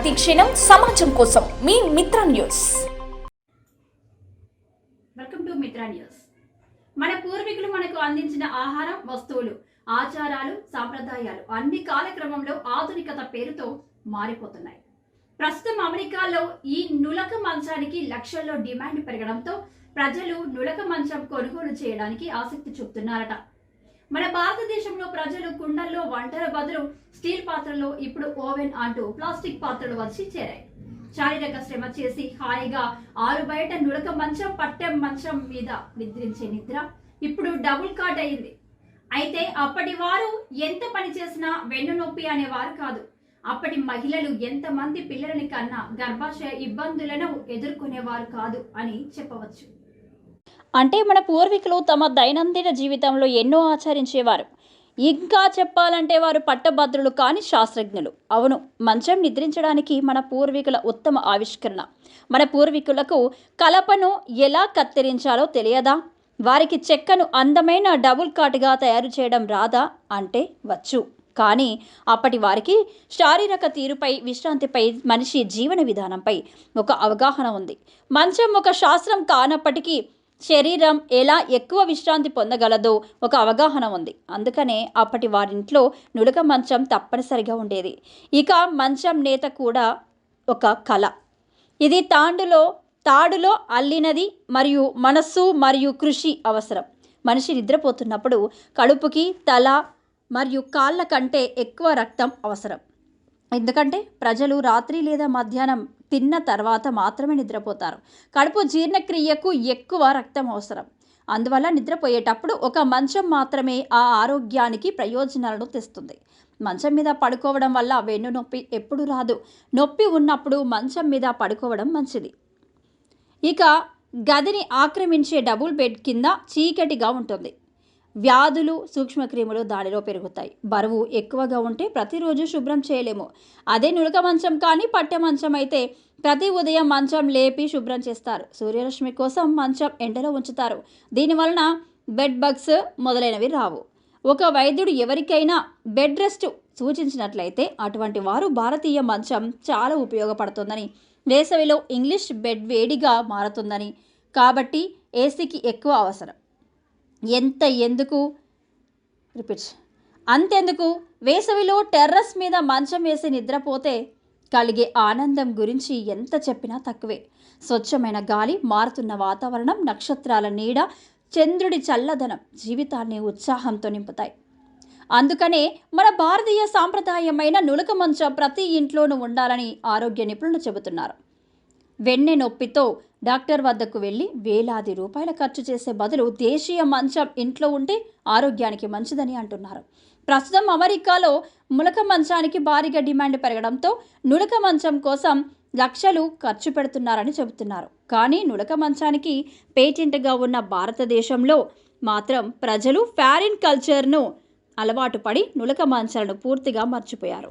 ప్రతిక్షణం సమాజం కోసం మీ Mitra news. Welcome to Mitra news. మన పూర్వీకులు మనకు అందించిన ఆహారం వస్తువులు ఆచారాలు సాంప్రదాయాలు అన్ని కాలక్రమంలో ఆధునికత పేరుతో మారిపోతున్నాయి. ప్రస్తుతం అమెరికాలో ఈ నులక మంచానికి లక్షల్లో డిమాండ్ పెరగడంతో ప్రజలు నులక మంచం కొనుగోలు చేయడానికి ఆసక్తి చూపుతున్నారట. మన భారతదేశంలో ప్రజలు కుండల్లో వంటల బదులు స్టీల్ పాత్రలో ఇప్పుడు ఓవెన్ అంటూ ప్లాస్టిక్ పాత్రలు వచ్చి చేరాయి. శారీరక శ్రమ చేసి హాయిగా ఆరు బయట నులక మంచం పట్టెం మంచం మీద నిద్రించే నిద్ర ఇప్పుడు డబుల్ కార్డ్ అయింది. అయితే అప్పటి వారు ఎంత పని చేసినా వెన్ను నొప్పి అనేవారు కాదు. అప్పటి మహిళలు ఎంతమంది పిల్లలని కన్నా గర్భాశయ ఇబ్బందులను ఎదుర్కొనేవారు కాదు అని చెప్పవచ్చు. అంటే మన పూర్వీకులు తమ దైనందిన జీవితంలో ఎన్నో ఆచరించేవారు. ఇంకా చెప్పాలంటే వారు పట్టభద్రులు కాని శాస్త్రజ్ఞులు. అవును మంచం నిద్రించడానికి మన పూర్వీకుల ఉత్తమ ఆవిష్కరణ. మన పూర్వీకులకు కలపను ఎలా కత్తిరించాలో తెలియదా? వారికి చెక్కను అందమైన డబుల్ కాట్గా తయారు చేయడం రాదా? అంటే వచ్చు. కానీ అప్పటి వారికి శారీరక తీరుపై విశ్రాంతిపై మనిషి జీవన విధానంపై ఒక అవగాహన ఉంది. మంచం ఒక శాస్త్రం కానప్పటికీ శరీరం ఎలా ఎక్కువ విశ్రాంతి పొందగలదో ఒక అవగాహన ఉంది. అందుకనే అప్పటి వారింట్లో నులక మంచం తప్పనిసరిగా ఉండేది. ఇక మంచం నేత కూడా ఒక కళ. ఇది తాండులో తాడులో అల్లినది మరియు మనస్సు మరియు కృషి అవసరం. మనిషి నిద్రపోతున్నప్పుడు కడుపుకి తల మరియు కాళ్ళ కంటే ఎక్కువ రక్తం అవసరం. ఎందుకంటే ప్రజలు రాత్రి లేదా మధ్యాహ్నం తిన్న తర్వాత మాత్రమే నిద్రపోతారు. కడుపు జీర్ణక్రియకు ఎక్కువ రక్తం అవసరం. అందువల్ల నిద్రపోయేటప్పుడు ఒక మంచం మాత్రమే ఆ ఆరోగ్యానికి ప్రయోజనాలను తెస్తుంది. మంచం మీద పడుకోవడం వల్ల వెన్ను నొప్పి ఎప్పుడు రాదు. నొప్పి ఉన్నప్పుడు మంచం మీద పడుకోవడం మంచిది. ఇక గదిని ఆక్రమించే డబుల్ బెడ్ కింద చీకటిగా ఉంటుంది. వ్యాధులు సూక్ష్మక్రిములు దానిలో పెరుగుతాయి. బరువు ఎక్కువగా ఉంటే ప్రతిరోజు శుభ్రం చేయలేము. అదే నులక మంచం కానీ పట్టె మంచం అయితే ప్రతి ఉదయం మంచం లేపి శుభ్రం చేస్తారు. సూర్యరశ్మి కోసం మంచం ఎండలో ఉంచుతారు. దీనివలన బెడ్ బగ్స్ మొదలైనవి రావు. ఒక వైద్యుడు ఎవరికైనా బెడ్ రెస్ట్ సూచించినట్లయితే అటువంటి వారు భారతీయ మంచం చాలా ఉపయోగపడుతుందని వేసవిలో ఇంగ్లీష్ బెడ్ వేడిగా మారుతుందని. కాబట్టి ఏసీకి ఎక్కువ అవసరం. ఎంత ఎందుకు? రిపీట్స్. అంతెందుకు? వేసవిలో టెర్రస్ మీద మంచం వేసి నిద్రపోతే కలిగే ఆనందం గురించి ఎంత చెప్పినా తక్కువే. స్వచ్ఛమైన గాలి మారుతున్న వాతావరణం నక్షత్రాల నీడ చంద్రుడి చల్లదనం జీవితాన్ని ఉత్సాహంతో నింపుతాయి. అందుకనే మన భారతీయ సాంప్రదాయమైన నులక మంచం ప్రతి ఇంట్లోనూ ఉండాలని ఆరోగ్య నిపుణులు చెబుతున్నారు. వెన్నె నొప్పితో డాక్టర్ వద్దకు వెళ్ళి వేలాది రూపాయల ఖర్చు చేసే బదులు దేశీయ మంచం ఇంట్లో ఉంటే ఆరోగ్యానికి మంచిదని అంటున్నారు. ప్రస్తుతం అమెరికాలో ములక మంచానికి భారీగా డిమాండ్ పెరగడంతో నులక మంచం కోసం లక్షలు ఖర్చు పెడుతున్నారని చెబుతున్నారు. కానీ నులక మంచానికి పేటెంట్గా ఉన్న భారతదేశంలో మాత్రం ప్రజలు ఫారిన్ కల్చర్ను అలవాటు పడి నులక మంచాలను పూర్తిగా మర్చిపోయారు.